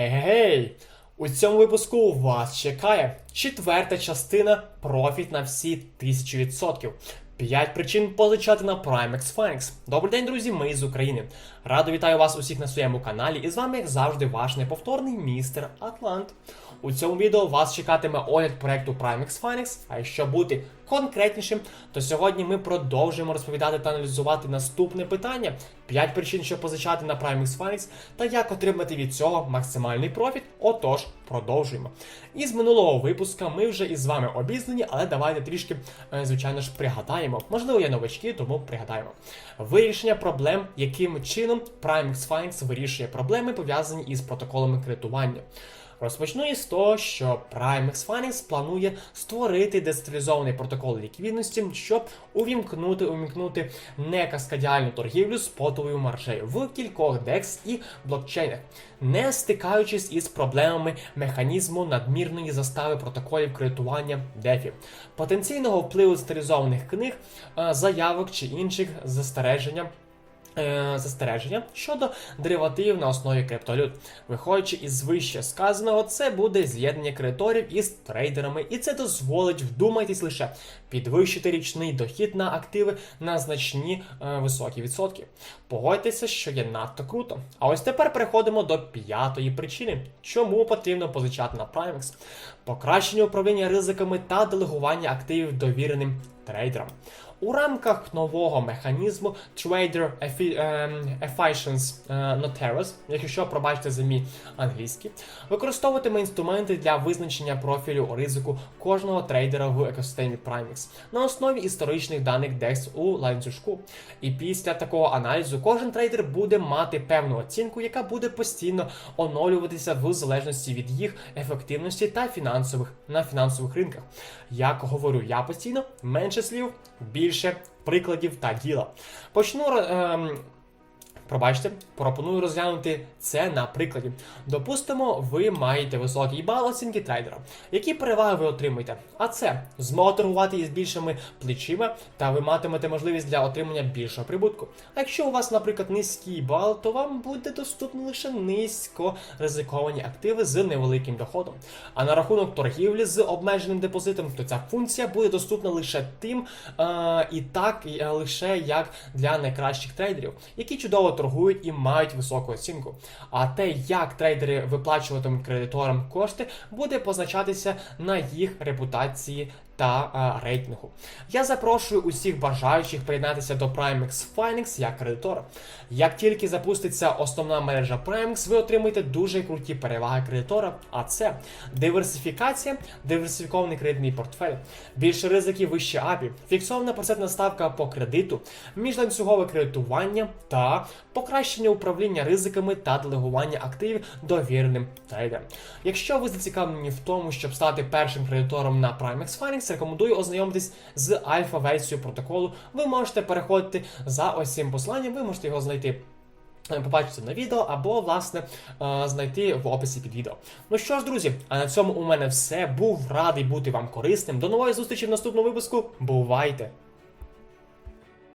Егей! У цьому випуску вас чекає четверта частина профіт на всі 1000%. 5 причин позичати на Primex Phoenix. Добрий день, друзі! Ми з України. Радо вітаю вас усіх на своєму каналі. І з вами, як завжди, ваш неповторний містер Атлант. У цьому відео вас чекатиме огляд проекту Primex Finance. А якщо бути конкретнішим, то сьогодні ми продовжуємо розповідати та аналізувати наступне питання: 5 причин, щоб позичати на Primex Finance та як отримати від цього максимальний профіт. Отож, продовжуємо. І з минулого випуска ми вже із вами обізнані, але давайте трішки, е, звичайно ж, пригадаємо. Можливо, є новачки, тому пригадаємо. Вирішення проблем, яким чином Primex Finance вирішує проблеми, пов'язані із протоколами кредитування. Розпочну із того, що Primex Finance планує створити децентралізований протокол ліквідності, щоб увімкнути увімкнути некаскадіальну торгівлю спотовою маржею в кількох DEX і блокчейнах, не стикаючись із проблемами механізму надмірної застави протоколів кредитування DeFi, потенційного впливу децентралізованих книг, е, заявок чи інших застереження. Е, Застереження щодо деривативів на основі криптовалют. Виходячи із вище сказаного, це буде з'єднання кредиторів із трейдерами, і це дозволить, вдумайтесь лише, підвищити річний дохід на активи на значні е, високі відсотки. Погодьтеся, що є надто круто. А ось тепер переходимо до п'ятої причини, чому потрібно позичати на Primex. Покращення управління ризиками та делегування активів довіреним трейдерам. У рамках нового механізму Trader ем, Efficiency е, Notaris, якщо пробачте за мій англійський, використовуватиме інструменти для визначення профілю ризику кожного трейдера в екосистемі Primex на основі історичних даних DEX у ланцюжку. І після такого аналізу кожен трейдер буде мати певну оцінку, яка буде постійно оновлюватися в залежності від їх ефективності та фінансових на фінансових ринках. Як говорю я постійно, менше слів, більше прикладів та діла. Почну ем, Пробачте, пропоную розглянути це на прикладі. Допустимо, ви маєте високий бал оцінки трейдера. Які переваги ви отримаєте? А це змога торгувати із більшими плечима, та ви матимете можливість для отримання більшого прибутку. А якщо у вас, наприклад, низький бал, то вам буде доступно лише низько ризиковані активи з невеликим доходом. А на рахунок торгівлі з обмеженим депозитом, то ця функція буде доступна лише тим е, і так і, е, лише як для найкращих трейдерів, які чудово торгують і мають високу оцінку. А те, як трейдери виплачуватимуть кредиторам кошти, буде позначатися на їх репутації та а, рейтингу. Я запрошую усіх бажаючих приєднатися до Primex Finance як кредитора. Як тільки запуститься основна мережа Primex, ви отримаєте дуже круті переваги кредитора, а це диверсифікація, диверсифікований кредитний портфель, більше ризиків вище АПІ, фіксована процентна ставка по кредиту, міжланцюгове кредитування та покращення управління ризиками та делегування активів довіреним трейдерам. Якщо ви зацікавлені в тому, щоб стати першим кредитором на Primex Finance, рекомендую ознайомитись з альфа-версією протоколу. Ви можете переходити за ось цим посиланням, ви можете його знайти. е, Побачити на відео або, власне, е, знайти в описі під відео. Ну що ж, друзі, а на цьому у мене все. Був радий бути вам корисним. До нової зустрічі в наступному випуску. Бувайте!